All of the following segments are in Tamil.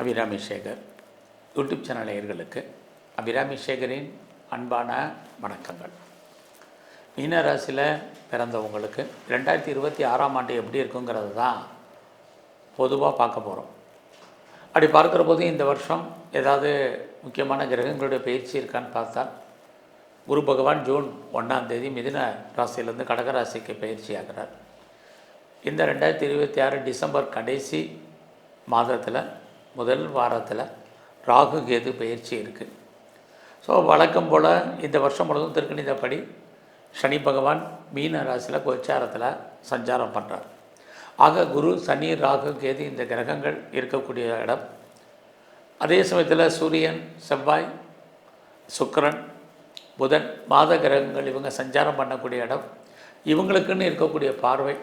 அபிராமி சேகர் யூடியூப் சேனல் நேயர்களுக்கு அபிராமி சேகரின் அன்பான வணக்கங்கள். மீன ராசியில் பிறந்தவங்களுக்கு ரெண்டாயிரத்தி இருபத்தி ஆறாம் ஆண்டு எப்படி இருக்குங்கிறது தான் பொதுவாக பார்க்க போகிறோம் அப்படி பார்க்குற போது இந்த வருஷம் ஏதாவது முக்கியமான கிரகங்களுடைய பயிற்சி இருக்கான்னு பார்த்தா குரு பகவான் ஜூன் ஒன்றாம் தேதி மிதின ராசியிலேருந்து கடகராசிக்கு பயிற்சி ஆகிறார். இந்த ரெண்டாயிரத்தி இருபத்தி ஆறு டிசம்பர் கடைசி மாதத்தில் முதல் வாரத்தில் ராகு கேது பயிற்சி இருக்குது ஸோ வழக்கம் போல் இந்த வருஷம் முழுவதும் திருக்கணிதப்படி சனி பகவான் மீன ராசியில் கோச்சாரத்தில் சஞ்சாரம் பண்ணுறார் ஆக குரு சனி ராகு கேது இந்த கிரகங்கள் இருக்கக்கூடிய இடம். அதே சமயத்தில் சூரியன் செவ்வாய் சுக்கிரன் புதன் மாத கிரகங்கள் இவங்க சஞ்சாரம் பண்ணக்கூடிய இடம். இவங்களுக்குன்னு இருக்கக்கூடிய பார்வை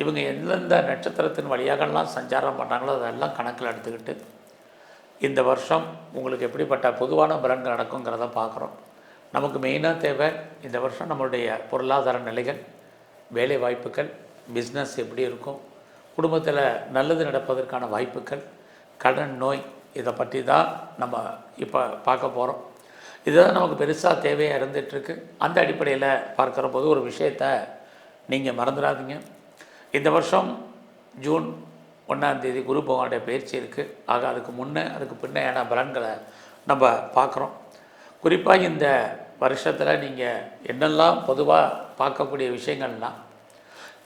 இவங்க எந்தெந்த நட்சத்திரத்தின் வழியாகலாம் சஞ்சாரம் பண்ணாங்களோ அதெல்லாம் கணக்கில் எடுத்துக்கிட்டு இந்த வருஷம் உங்களுக்கு எப்படிப்பட்ட பொதுவான பலன்கள் நடக்குங்கிறத பார்க்குறோம். நமக்கு மெயினாக தேவை இந்த வருஷம் நம்மளுடைய பொருளாதார நிலைகள் வேலை வாய்ப்புகள் பிஸ்னஸ் எப்படி இருக்கும் குடும்பத்தில் நல்லது நடப்பதற்கான வாய்ப்புகள் கடன் நோய் இதை பற்றி தான் நம்ம இப்போ பார்க்க போகிறோம். இதுதான் நமக்கு பெருசாக தேவையாக இருந்துகிட்ருக்கு அந்த அடிப்படையில் பார்க்குற போது ஒரு விஷயத்தை நீங்கள் மறந்துடாதீங்க. இந்த வருஷம் ஜூன் ஒன்றாம் தேதி குரு பகவானுடைய பயிற்சி இருக்குது ஆக அதுக்கு முன்னே அதுக்கு பின்னையான பலன்களை நம்ம பார்க்குறோம். குறிப்பாக இந்த வருஷத்தில் நீங்கள் என்னெல்லாம் பொதுவாக பார்க்கக்கூடிய விஷயங்கள்லாம்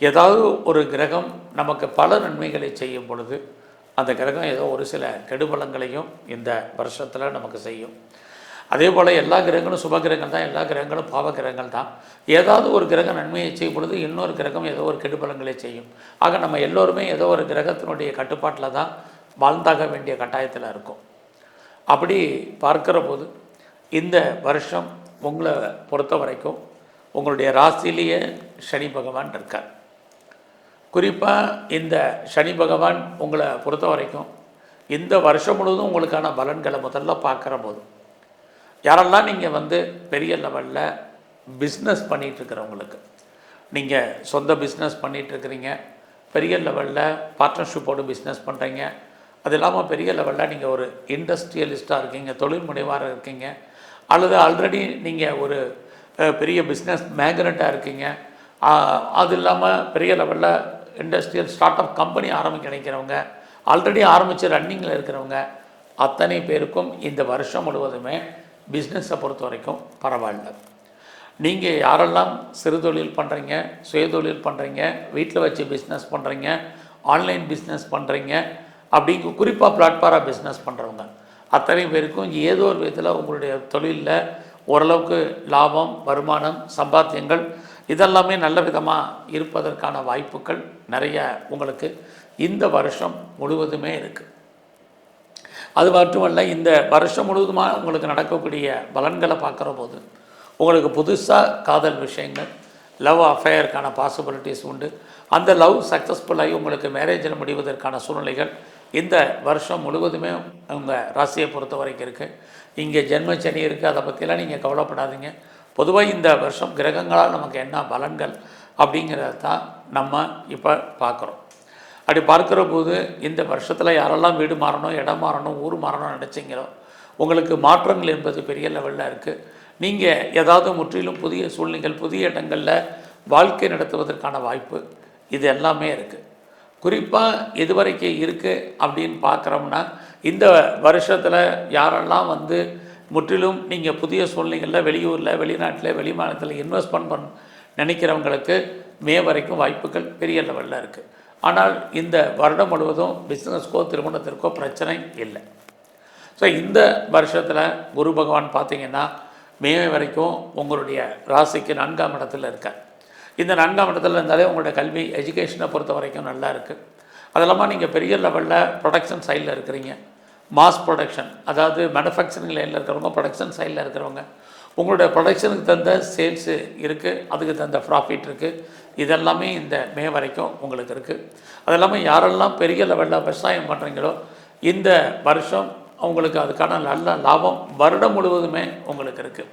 ஏதாவது ஒரு கிரகம் நமக்கு பல நன்மைகளை செய்யும் பொழுது அந்த கிரகம் ஏதோ ஒரு சில கெடுபலங்களையும் இந்த வருஷத்தில் நமக்கு செய்யும். அதே போல் எல்லா கிரகங்களும் சுப கிரகங்கள் தான் எல்லா கிரகங்களும் பாவ கிரகங்கள் தான். ஏதாவது ஒரு கிரகம் நன்மையை செய்யும் பொழுது இன்னொரு கிரகம் ஏதோ ஒரு கெடுபலங்களை செய்யும். ஆக நம்ம எல்லோருமே ஏதோ ஒரு கிரகத்தினுடைய கட்டுப்பாட்டில் தான் வாழ்ந்தாக வேண்டிய கட்டாயத்தில் இருக்கும். அப்படி பார்க்கிற போது இந்த வருஷம் உங்களை பொறுத்த வரைக்கும் உங்களுடைய ராசிலேயே சனி பகவான் இருக்கார். குறிப்பாக இந்த சனி பகவான் உங்களை பொறுத்த வரைக்கும் இந்த வருஷம் முழுவதும் உங்களுக்கான பலன்களை முதல்ல பார்க்குற போதும் யாரெல்லாம் நீங்கள் வந்து பெரிய லெவலில் பிஸ்னஸ் பண்ணிகிட்ருக்கிறவங்களுக்கு நீங்கள் சொந்த பிஸ்னஸ் பண்ணிகிட்ருக்கிறீங்க பெரிய லெவலில் பார்ட்னர்ஷிப்போடு பிஸ்னஸ் பண்ணுறீங்க அது இல்லாமல் பெரிய லெவலில் நீங்கள் ஒரு இண்டஸ்ட்ரியலிஸ்ட்டாக இருக்கீங்க தொழில் முனைவாராக இருக்கீங்க அல்லது ஆல்ரெடி நீங்கள் ஒரு பெரிய பிஸ்னஸ் மேக்னட்டாக இருக்கீங்க அது இல்லாமல் பெரிய லெவலில் இண்டஸ்ட்ரியல் ஸ்டார்ட் அப் கம்பெனி ஆரம்பிக்க நினைக்கிறவங்க ஆல்ரெடி ஆரம்பித்து ரன்னிங்கில் இருக்கிறவங்க அத்தனை பேருக்கும் இந்த வருஷம் முழுவதுமே பிஸ்னஸை பொறுத்த வரைக்கும் பரவாயில்ல. நீங்கள் யாரெல்லாம் சிறு தொழில் பண்ணுறீங்க சுயதொழில் பண்ணுறீங்க வீட்டில் வச்சு பிஸ்னஸ் பண்ணுறீங்க ஆன்லைன் பிஸ்னஸ் பண்ணுறீங்க அப்படிங்க குறிப்பாக பிளாட்ஃபாராக பிஸ்னஸ் பண்ணுறவங்க அத்தனை பேருக்கும் ஏதோ ஒரு விதத்தில் உங்களுடைய தொழிலில் ஓரளவுக்கு லாபம் வருமானம் சம்பாத்தியங்கள் இதெல்லாமே நல்ல விதமாக இருப்பதற்கான வாய்ப்புகள் நிறைய உங்களுக்கு இந்த வருஷம் முழுவதுமே இருக்குது அது மட்டுமல்ல இந்த வருஷம் முழுவதுமாக உங்களுக்கு நடக்கக்கூடிய பலன்களை பார்க்குற போது உங்களுக்கு புதுசாக காதல் விஷயங்கள் லவ் அஃபேயருக்கான பாசிபிலிட்டிஸ் உண்டு. அந்த லவ் சக்ஸஸ்ஃபுல்லாகி உங்களுக்கு மேரேஜில் முடிவதற்கான சூழ்நிலைகள் இந்த வருஷம் முழுவதுமே உங்கள் ராசியை பொறுத்த வரைக்கும் இருக்குது இங்கே ஜென்ம சனி இருக்குது அதை பற்றிலாம் நீங்கள் கவலைப்படாதீங்க. பொதுவாக இந்த வருஷம் கிரகங்களால் நமக்கு என்ன பலன்கள் அப்படிங்கிறத தான் நம்ம இப்போ பார்க்குறோம். அப்படி பார்க்குற போது இந்த வருஷத்தில் யாரெல்லாம் வீடு மாறணும் இடம் மாறணும் ஊர் மாறணும்னு நினச்சிங்களோ உங்களுக்கு மாற்றங்கள் என்பது பெரிய லெவலில் இருக்குது நீங்கள் ஏதாவது முற்றிலும் புதிய சூழ்நிலைகள் புதிய இடங்களில் வாழ்க்கை நடத்துவதற்கான வாய்ப்பு இது எல்லாமே இருக்குது குறிப்பாக இதுவரைக்கும் இருக்குது அப்படின்னு பார்க்குறோம்னா இந்த வருஷத்தில் யாரெல்லாம் வந்து முற்றிலும் நீங்கள் புதிய சூழ்நிலைகளில் வெளியூரில் வெளிநாட்டில் வெளிமாநிலத்தில் இன்வெஸ்ட்மெண்ட் பண்ண நினைக்கிறவங்களுக்கு மே வரைக்கும் வாய்ப்புகள் பெரிய லெவலில் இருக்குது ஆனால் இந்த வருடம் முழுவதும் பிஸ்னஸ்க்கோ திருமணத்திற்கோ பிரச்சனை இல்லை. ஸோ இந்த வருஷத்தில் குரு பகவான் பார்த்தீங்கன்னா மே வரைக்கும் உங்களுடைய ராசிக்கு நான்காம் இடத்துல இருக்கார். இந்த நான்காம் இடத்துல இருந்தாலே உங்களுடைய கல்வி எஜுகேஷனை பொறுத்த வரைக்கும் நல்லா இருக்குது அது இல்லாமல் நீங்கள் பெரிய லெவலில் ப்ரொடக்ஷன் சைடில் இருக்கிறீங்க. மாஸ் ப்ரொடக்ஷன் அதாவது மேனுஃபேக்சரிங் லைனில் இருக்கிறவங்க ப்ரொடக்ஷன் சைடில் இருக்கிறவங்க. உங்களுடைய ப்ரொடக்ஷனுக்கு தந்த சேல்ஸு இருக்குது அதுக்கு தகுந்த ப்ராஃபிட் இருக்குது இதெல்லாமே இந்த மே வரைக்கும் உங்களுக்கு இருக்குது அது இல்லாமல் யாரெல்லாம் பெரிய லெவலில் விவசாயம் பண்ணுறீங்களோ இந்த வருஷம் அவங்களுக்கு அதுக்கான நல்ல லாபம் வருடம் முழுவதுமே உங்களுக்கு இருக்குது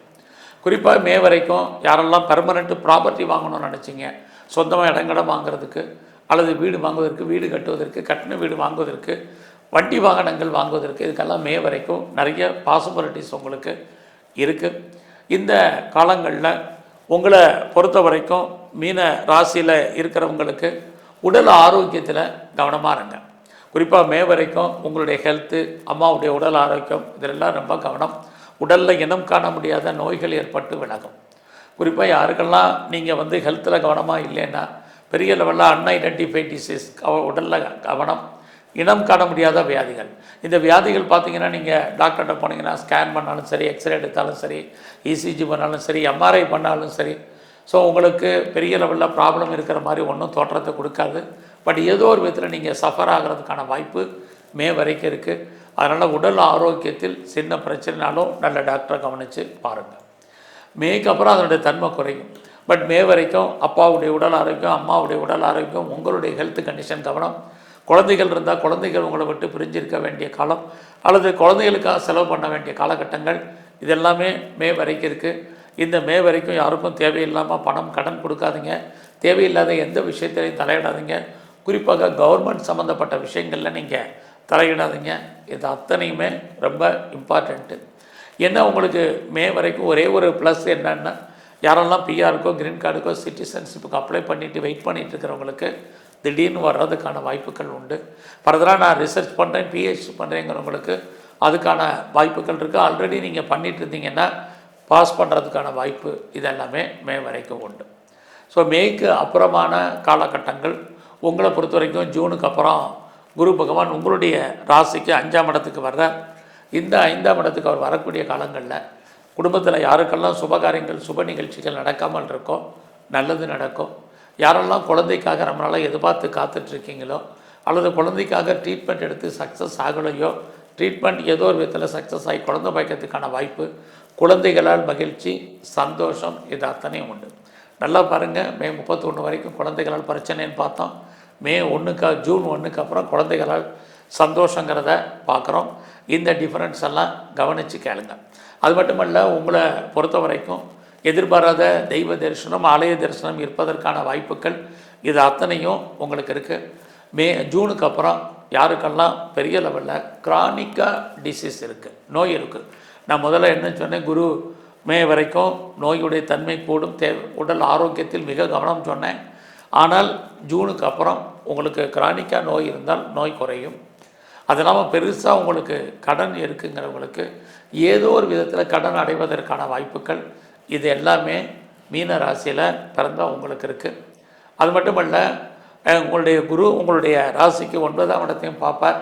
குறிப்பாக மே வரைக்கும் யாரெல்லாம் பெர்மனெண்ட் ப்ராப்பர்ட்டி வாங்கணும்னு நினச்சிங்க சொந்தமாக இடங்கடம் வாங்குறதுக்கு அல்லது வீடு வாங்குவதற்கு வீடு கட்டுவதற்கு கட்டின வீடு வாங்குவதற்கு வண்டி வாகனங்கள் வாங்குவதற்கு இதுக்கெல்லாம் மே வரைக்கும் நிறைய பாசிபிலிட்டிஸ் உங்களுக்கு இருக்குது இந்த காலங்களில் உங்களை பொறுத்த வரைக்கும் மீன ராசியில் இருக்கிறவங்களுக்கு உடல் ஆரோக்கியத்தில் கவனமாக இருங்க. குறிப்பாக மே வரைக்கும் உங்களுடைய ஹெல்த்து அம்மாவுடைய உடல் ஆரோக்கியம் இதெல்லாம் ரொம்ப கவனம். உடலில் இனம் காண முடியாத நோய்கள் ஏற்பட்டு விலகும். குறிப்பாக யாருக்கெல்லாம் நீங்கள் வந்து ஹெல்த்தில் கவனமாக இல்லைன்னா பெரிய லெவலில் அன்ஐடென்டிஃபை டிசீஸ் உடலில் கவனம். இனம் காண முடியாத வியாதிகள். இந்த வியாதிகள் பார்த்தீங்கன்னா நீங்கள் டாக்டர்கிட்ட போனீங்கன்னா ஸ்கேன் பண்ணாலும் சரி எக்ஸ்ரே எடுத்தாலும் சரி இசிஜி பண்ணாலும் சரி எம்ஆர்ஐ பண்ணாலும் சரி. ஸோ உங்களுக்கு பெரிய லெவலில் ப்ராப்ளம் இருக்கிற மாதிரி ஒன்றும் தோற்றத்தை கொடுக்காது. பட் ஏதோ ஒரு விதத்தில் நீங்கள் சஃபர் ஆகிறதுக்கான வாய்ப்பு மே வரைக்கும் இருக்குது அதனால் உடல் ஆரோக்கியத்தில் சின்ன பிரச்சனைனாலும் நல்ல டாக்டரை கவனித்து பாருங்கள் மேக்கு அப்புறம் அதனுடைய தன்மை குறையும். பட் மே வரைக்கும் அப்பாவுடைய உடல் ஆரோக்கியம் அம்மாவுடைய உடல் ஆரோக்கியம் உங்களுடைய ஹெல்த் கண்டிஷன் கவனம் குழந்தைகள் இருந்தால் குழந்தைகள் உங்களை விட்டு பிரிஞ்சிருக்க வேண்டிய காலம் அல்லது குழந்தைகளுக்காக செலவு பண்ண வேண்டிய காலகட்டங்கள் இதெல்லாமே மே வரைக்கும் இருக்குது இந்த மே வரைக்கும் யாருக்கும் தேவையில்லாமல் பணம் கடன் கொடுக்காதீங்க. தேவையில்லாத எந்த விஷயத்திலையும் தலையிடாதீங்க. குறிப்பாக கவர்மெண்ட் சம்மந்தப்பட்ட விஷயங்களில் நீங்கள் தலையிடாதீங்க. இது அத்தனையுமே ரொம்ப இம்பார்ட்டண்ட்டு என்ன உங்களுக்கு மே வரைக்கும் ஒரே ஒரு ப்ளஸ் என்னென்னா யாரெல்லாம் பிஆருக்கோ கிரீன் கார்டுக்கோ சிட்டிசன்ஷிப்புக்கு அப்ளை பண்ணிவிட்டு வெயிட் பண்ணிகிட்டு இருக்கிறவங்களுக்கு திடீர்னு வர்றதுக்கான வாய்ப்புகள் உண்டு. ஃபர்தராக நான் ரிசர்ச் பண்ணுறேன் பிஹெச்டி பண்ணுறேங்கிறவங்களுக்கு அதுக்கான வாய்ப்புகள் இருக்குது ஆல்ரெடி நீங்கள் பண்ணிட்டு இருந்தீங்கன்னா பாஸ் பண்ணுறதுக்கான வாய்ப்பு இதெல்லாமே மே வரைக்கும் உண்டு. ஸோ மேய்க்கு அப்புறமான காலகட்டங்கள் உங்களை பொறுத்த வரைக்கும் ஜூனுக்கு அப்புறம் குரு பகவான் உங்களுடைய ராசிக்கு அஞ்சாம் இடத்துக்கு வர்ற இந்த ஐந்தாம் இடத்துக்கு அவர் வரக்கூடிய காலங்களில் குடும்பத்தில் யாருக்கெல்லாம் சுபகாரியங்கள் சுப நிகழ்ச்சிகள் நடக்காமல் இருக்கோ நல்லது நடக்கும். யாரெல்லாம் குழந்தைக்காக ரொம்ப நாளாக எதிர்பார்த்து காத்துட்ருக்கீங்களோ அல்லது குழந்தைக்காக ட்ரீட்மெண்ட் எடுத்து சக்ஸஸ் ஆகலையோ ட்ரீட்மெண்ட் ஏதோ ஒரு விதத்தில் சக்ஸஸ் ஆகி குழந்தை பயக்கிறதுக்கான வாய்ப்பு குழந்தைகளால் மகிழ்ச்சி சந்தோஷம் இது அத்தனையும் உண்டு. நல்லா பாருங்கள் மே முப்பத்தொன்று வரைக்கும் குழந்தைகளால் பிரச்சனைன்னு பார்த்தோம். மே ஒன்றுக்கு ஜூன் ஒன்றுக்கு அப்புறம் குழந்தைகளால் சந்தோஷங்கிறத பார்க்குறோம். இந்த டிஃப்ரென்ஸ் எல்லாம் கவனித்து கேளுங்க. அது மட்டுமல்ல உங்களை பொறுத்த வரைக்கும் எதிர்பாராத தெய்வ தரிசனம் ஆலய தரிசனம் இருப்பதற்கான வாய்ப்புகள் இது அத்தனையும் உங்களுக்கு இருக்குது மே ஜூனுக்கு அப்புறம் யாருக்கெல்லாம் பெரிய லெவலில் கிரானிக்காக டிசீஸ் இருக்குது நோய் இருக்குது நான் முதல்ல என்ன சொன்னேன் குரு மே வரைக்கும் நோயுடைய தன்மை கூடும் தே உடல் ஆரோக்கியத்தில் மிக கவனம் சொன்னேன். ஆனால் ஜூனுக்கு அப்புறம் உங்களுக்கு கிரானிக்காக நோய் இருந்தால் நோய் குறையும். அது இல்லாமல் பெருசாக உங்களுக்கு கடன் இருக்குங்கிறவங்களுக்கு ஏதோ ஒரு விதத்தில் கடன் அடைவதற்கான வாய்ப்புகள் இது எல்லாமே மீன ராசியில் பிறந்த உங்களுக்கு இருக்குது அது மட்டுமல்ல அஹ், உங்களுடைய குரு உங்களுடைய ராசிக்கு ஒன்பதாம் இடத்தையும் பார்ப்பார்.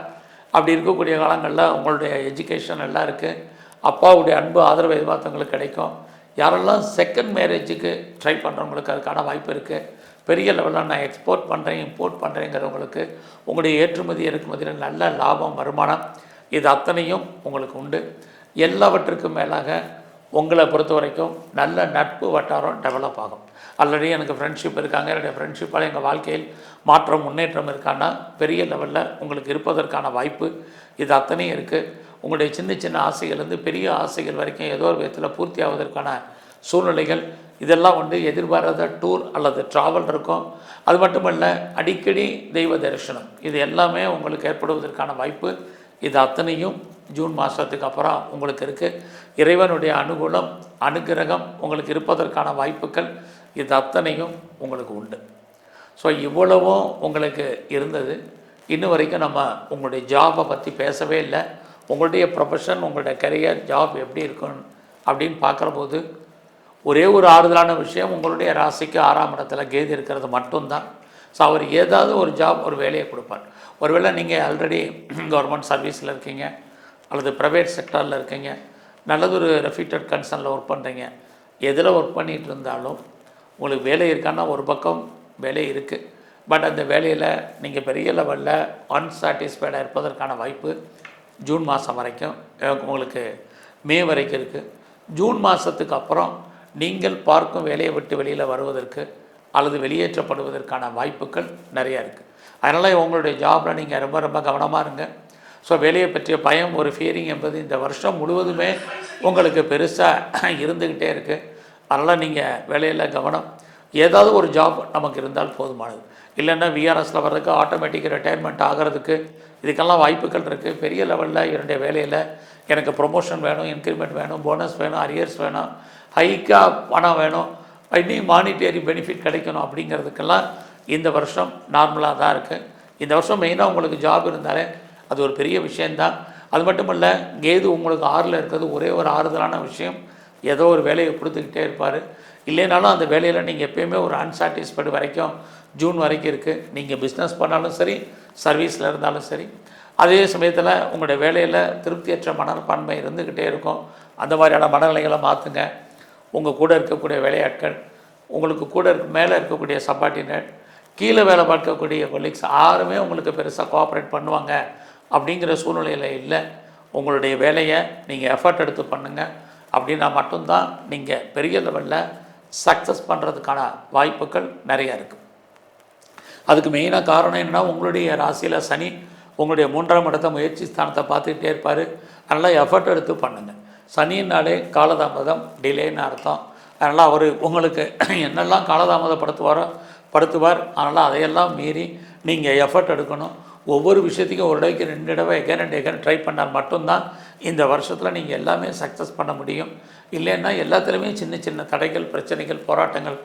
அப்படி இருக்கக்கூடிய காலங்களில் உங்களுடைய எஜுகேஷன் எல்லாம் இருக்குது அப்பாவுடைய அன்பு ஆதரவு எதிர்பார்த்தவங்களுக்கு கிடைக்கும். யாரெல்லாம் செகண்ட் மேரேஜுக்கு ட்ரை பண்ணுறவங்களுக்கு அதுக்கான வாய்ப்பு இருக்குது பெரிய லெவலில் நான் எக்ஸ்போர்ட் பண்ணுறேன் இம்போர்ட் பண்ணுறேங்கிறவங்களுக்கு உங்களுடைய ஏற்றுமதி இறக்குமதியில் நல்ல லாபம் வருமானம் இது அத்தனையும் உங்களுக்கு உண்டு. எல்லாவற்றுக்கும் மேலாக உங்களை பொறுத்த வரைக்கும் நல்ல நட்பு வட்டாரம் டெவலப் ஆகும். ஆல்ரெடி எனக்கு ஃப்ரெண்ட்ஷிப் இருக்காங்க என்னுடைய ஃப்ரெண்ட்ஷிப்பால் எங்கள் வாழ்க்கையில் மாற்றம் முன்னேற்றம் இருக்கான்னா பெரிய லெவலில் உங்களுக்கு இருப்பதற்கான வாய்ப்பு இது அத்தனையும் இருக்குது உங்களுடைய சின்ன சின்ன ஆசைகள்லேருந்து பெரிய ஆசைகள் வரைக்கும் ஏதோ ஒரு விதத்தில் பூர்த்தி ஆவதற்கான சூழ்நிலைகள் இதெல்லாம் வந்து எதிர்பாராத டூர் அல்லது ட்ராவல் இருக்கும். அது மட்டுமல்ல அடிக்கடி தெய்வ தரிசனம் இது எல்லாமே உங்களுக்கு ஏற்படுவதற்கான வாய்ப்பு இது அத்தனையும். ஜூன் மாதத்துக்கு அப்புறம் உங்களுக்கு இருக்குது இறைவனுடைய அனுகூலம் அனுகிரகம் உங்களுக்கு இருப்பதற்கான வாய்ப்புகள் இது அத்தனையும் உங்களுக்கு உண்டு. ஸோ இவ்வளவும் உங்களுக்கு இருந்தது. இன்னும் வரைக்கும் நம்ம உங்களுடைய ஜாபை பற்றி பேசவே இல்லை. உங்களுடைய ப்ரொஃபஷன் உங்களுடைய கரியர் ஜாப் எப்படி இருக்கும் அப்படின்னு பார்க்குறபோது ஒரே ஒரு ஆறுதலான விஷயம் உங்களுடைய ராசிக்கு ஆறாம் இடத்துல கேது இருக்கிறது மட்டும்தான். ஸோ அவர் ஏதாவது ஒரு ஜாப் ஒரு வேலையை கொடுப்பார். ஒருவேளை நீங்கள் ஆல்ரெடி கவர்மெண்ட் சர்வீஸில் இருக்கீங்க. அல்லது ப்ரைவேட் செக்டாரில் இருக்கீங்க நல்லதொரு ரெஃப்யூட்டட் கன்சர்னில் ஒர்க் பண்ணுறீங்க எதில் ஒர்க் பண்ணிகிட்டு இருந்தாலும் உங்களுக்கு வேலை இருக்கான்னா ஒரு பக்கம் வேலை இருக்குது பட் அந்த வேலையில் நீங்கள் பெரிய லெவலில் அன்சாட்டிஸ்ஃபைடாக இருப்பதற்கான வாய்ப்பு ஜூன் மாதம் வரைக்கும் உங்களுக்கு மே வரைக்கும் இருக்குது ஜூன் மாதத்துக்கு அப்புறம் நீங்கள் பார்க்கும் வேலையை விட்டு வெளியில் வருவதற்கு அல்லது வெளியேற்றப்படுவதற்கான வாய்ப்புகள் நிறையா இருக்குது அதனால் உங்களுடைய ஜாபில் நீங்கள் ரொம்ப ரொம்ப கவனமாக இருங்க. ஸோ வேலையை பற்றிய பயம் ஒரு ஃபியரிங் என்பது இந்த வருஷம் முழுவதுமே உங்களுக்கு பெருசாக இருந்துக்கிட்டே இருக்குது அதனால் நீங்கள் வேலையில் கவனம். ஏதாவது ஒரு ஜாப் நமக்கு இருந்தால் போதுமானது. இல்லைன்னா விஆர்எஸில் வர்றதுக்கு ஆட்டோமேட்டிக் ரிட்டையர்மெண்ட் ஆகிறதுக்கு இதுக்கெல்லாம் வாய்ப்புகள் இருக்குது பெரிய லெவலில் என்னுடைய வேலையில் எனக்கு ப்ரொமோஷன் வேணும் இன்க்ரிமெண்ட் வேணும் போனஸ் வேணும் அரியர்ஸ் வேணும் ஹைக்காக பணம் வேணும் இன்னும் மானிட்டரி பெனிஃபிட் கிடைக்கணும் அப்படிங்கிறதுக்கெல்லாம் இந்த வருஷம் நார்மலாக தான் இருக்குது இந்த வருஷம் மெயினாக உங்களுக்கு ஜாப் இருந்தாலே அது ஒரு பெரிய விஷயந்தான் அது மட்டும் இல்லை கேது உங்களுக்கு ஆறில் இருக்கிறது ஒரே ஒரு ஆறுதலான விஷயம். ஏதோ ஒரு வேலையை கொடுத்துக்கிட்டே இருப்பார். இல்லைனாலும் அந்த வேலையில் நீங்கள் எப்பயுமே ஒரு அன்சாட்டிஸ்ஃபைடு வரைக்கும் ஜூன் வரைக்கும் இருக்குது நீங்கள் பிஸ்னஸ் பண்ணாலும் சரி சர்வீஸில் இருந்தாலும் சரி. அதே சமயத்தில் உங்களுடைய வேலையில் திருப்தியற்ற மனப்பான்மை இருந்துக்கிட்டே இருக்கும். அந்த மாதிரியான மனநிலைகளை மாற்றுங்க உங்கள் கூட இருக்கக்கூடிய வேலையாட்கள் உங்களுக்கு கூட இருக்க மேலே இருக்கக்கூடிய சப்பார்டினேட் கீழே வேலை பார்க்கக்கூடிய கொலீக்ஸ் யாருமே உங்களுக்கு பெருசாக கோஆப்ரேட் பண்ணுவாங்க. அப்படிங்கிற சூழ்நிலையில் இல்லை. உங்களுடைய வேலையை நீங்கள் எஃபர்ட் எடுத்து பண்ணுங்கள் அப்படின்னா மட்டும்தான் நீங்கள் பெரிய லெவலில் சக்ஸஸ் பண்ணுறதுக்கான வாய்ப்புகள் நிறையா இருக்குது அதுக்கு மெயினாக காரணம் என்னென்னா உங்களுடைய ராசியில் சனி உங்களுடைய மூன்றாம் இடத்த முயற்சி ஸ்தானத்தை பார்த்துக்கிட்டே இருப்பார். அதனால் எஃபர்ட் எடுத்து பண்ணுங்கள் சனின்னாலே காலதாமதம் டிலேன்னு அர்த்தம். அதனால் அவர் உங்களுக்கு என்னெல்லாம் காலதாமதப்படுத்துவாரோ படுத்துவார் அதனால் அதையெல்லாம் மீறி நீங்கள் எஃபர்ட் எடுக்கணும். ஒவ்வொரு விஷயத்துக்கும் ஒரு தடவைக்கு ரெண்டு தடவை எகேன் அண்ட் எகேன் ட்ரை பண்ணால் மட்டும்தான் இந்த வருஷத்தில் நீங்கள் எல்லாமே சக்ஸஸ் பண்ண முடியும். இல்லைன்னா எல்லாத்துலேயுமே சின்ன சின்ன தடைகள் பிரச்சனைகள் போராட்டங்கள்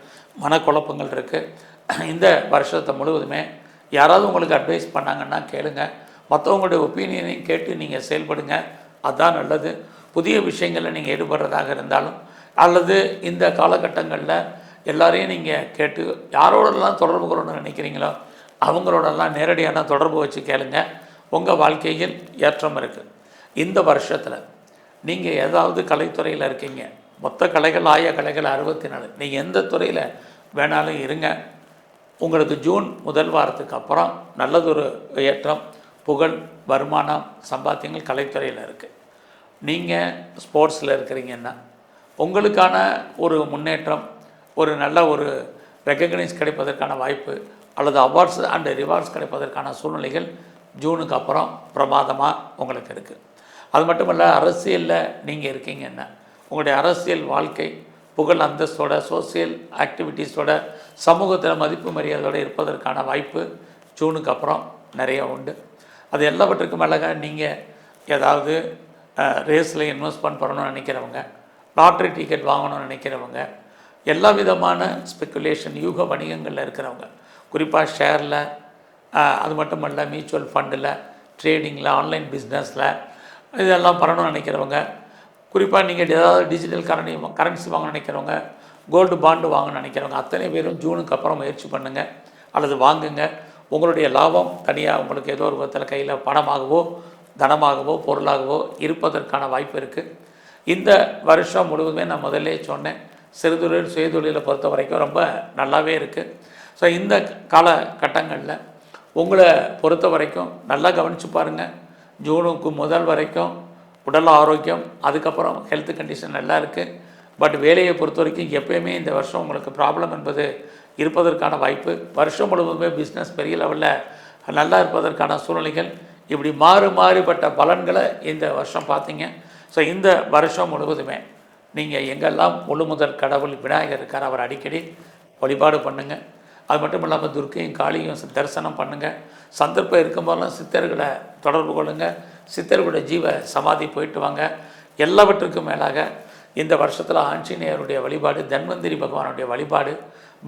மனக்குழப்பங்கள் இருக்குது இந்த வருஷத்தை முழுவதுமே யாராவது உங்களுக்கு அட்வைஸ் பண்ணாங்கன்னா கேளுங்க. மற்றவங்களுடைய ஒப்பீனியனையும் கேட்டு நீங்கள் செயல்படுங்க. அதுதான் நல்லது. புதிய விஷயங்களில் நீங்கள் ஈடுபடுறதாக இருந்தாலும் அல்லது இந்த காலகட்டங்களில் எல்லாரையும் நீங்கள் கேட்டு யாரோடலாம் தொடர்பு கொள்ளணும்னு நினைக்கிறீங்களோ அவங்களோடலாம் நேரடியான தொடர்பு வச்சு கேளுங்க. உங்கள் வாழ்க்கையில் ஏற்றம் இருக்குது இந்த வருஷத்தில் நீங்கள் ஏதாவது கலைத்துறையில் இருக்கீங்க. மொத்த கலைகள் ஆய கலைகள் அறுபத்தி நாலு நீங்கள் எந்த துறையில் வேணாலும் இருங்க. உங்களுக்கு ஜூன் முதல் வாரத்துக்கு அப்புறம் நல்லதொரு ஏற்றம் புகழ் வருமானம் சம்பாத்தியங்கள் கலைத்துறையில் இருக்குது நீங்கள் ஸ்போர்ட்ஸில் இருக்கிறீங்கன்னா உங்களுக்கான ஒரு முன்னேற்றம் ஒரு நல்ல ஒரு ரெக்கக்னைஸ் கிடைப்பதற்கான வாய்ப்பு அல்லது அவார்ட்ஸ் அண்டு ரிவார்ட்ஸ் கிடைப்பதற்கான சூழ்நிலைகள் ஜூனுக்கு அப்புறம் பிரமாதமாக உங்களுக்கு இருக்குது அது மட்டும் இல்லை அரசியலில் நீங்கள் இருக்கீங்கன்னா உங்களுடைய அரசியல் வாழ்க்கை புகழ் அந்தஸ்தோட சோசியல் ஆக்டிவிட்டீஸோட சமூகத்தில் மதிப்பு மரியாதையோடு இருப்பதற்கான வாய்ப்பு ஜூனுக்கு அப்புறம் நிறைய உண்டு. அது எல்லாவற்றுக்கும் மேலாக நீங்கள் ஏதாவது ரேஸில் இன்வெஸ்ட்மெண்ட் பண்ணணும்னு நினைக்கிறவங்க லாட்ரி டிக்கெட் வாங்கணும்னு நினைக்கிறவங்க எல்லா விதமான ஸ்பெக்குலேஷன் யூக வணிகங்களில் இருக்கிறவங்க குறிப்பாக ஷேரில் அது மட்டும் இல்லை மியூச்சுவல் ஃபண்டில் ட்ரேடிங்கில் ஆன்லைன் பிஸ்னஸில் இதெல்லாம் பண்ணணும்னு நினைக்கிறவங்க குறிப்பாக நீங்கள் ஏதாவது டிஜிட்டல் கரண்டி கரன்சி வாங்க நினைக்கிறவங்க கோல்டு பாண்டு வாங்க நினைக்கிறவங்க அத்தனை பேரும் ஜூனுக்கு அப்புறம் முயற்சி பண்ணுங்கள் அல்லது வாங்குங்க. உங்களுடைய லாபம் தனியாக உங்களுக்கு ஏதோ ஒரு விதத்தில் கையில் பணமாகவோ தனமாகவோ பொருளாகவோ இருப்பதற்கான வாய்ப்பு இருக்குது இந்த வருஷம் முழுவதுமே நான் முதல்லே சொன்னேன் சிறுதொழில் சுயதொழிலை பொறுத்த வரைக்கும் ரொம்ப நல்லாவே இருக்குது ஸோ இந்த காலகட்டங்களில் உங்களை பொறுத்த வரைக்கும் நல்லா கவனித்து பாருங்கள் ஜூனுக்கு முதல் வரைக்கும் உடல் ஆரோக்கியம் அதுக்கப்புறம் ஹெல்த் கண்டிஷன் நல்லா இருக்குது பட் வேலையை பொறுத்த வரைக்கும் எப்போயுமே இந்த வருஷம் உங்களுக்கு ப்ராப்ளம் என்பது இருப்பதற்கான வாய்ப்பு. வருஷம் முழுவதுமே பிஸ்னஸ் பெரிய லெவலில் நல்லா இருப்பதற்கான சூழ்நிலைகள். இப்படி மாறு மாறுபட்ட பலன்களை இந்த வருஷம் பார்த்தீங்க. ஸோ இந்த வருஷம் முழுவதுமே நீங்கள் எங்கெல்லாம் முழு முதல் கடவுள் விநாயகர் இருக்கார் அவர் அடிக்கடி வழிபாடு பண்ணுங்கள் அது மட்டும் இல்லாமல் துர்க்கையும் காளியும் தரிசனம் பண்ணுங்கள் சந்தர்ப்பம் இருக்கும்போதெல்லாம் சித்தர்களை தொடர்பு கொள்ளுங்கள் சித்தர்களுடைய ஜீவ சமாதி போயிட்டு வாங்க. எல்லாவற்றுக்கும் மேலாக இந்த வருஷத்தில் ஆஞ்சநேயருடைய வழிபாடு தன்வந்திரி பகவானுடைய வழிபாடு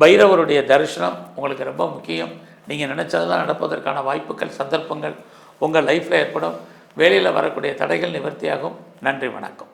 பைரவருடைய தரிசனம் உங்களுக்கு ரொம்ப முக்கியம். நீங்கள் நினச்சதெல்லாம் நடப்பதற்கான வாய்ப்புகள் சந்தர்ப்பங்கள் உங்கள் லைஃப்பில் ஏற்படும். வேலையில் வரக்கூடிய தடைகள் நிவர்த்தியாகும். நன்றி வணக்கம்.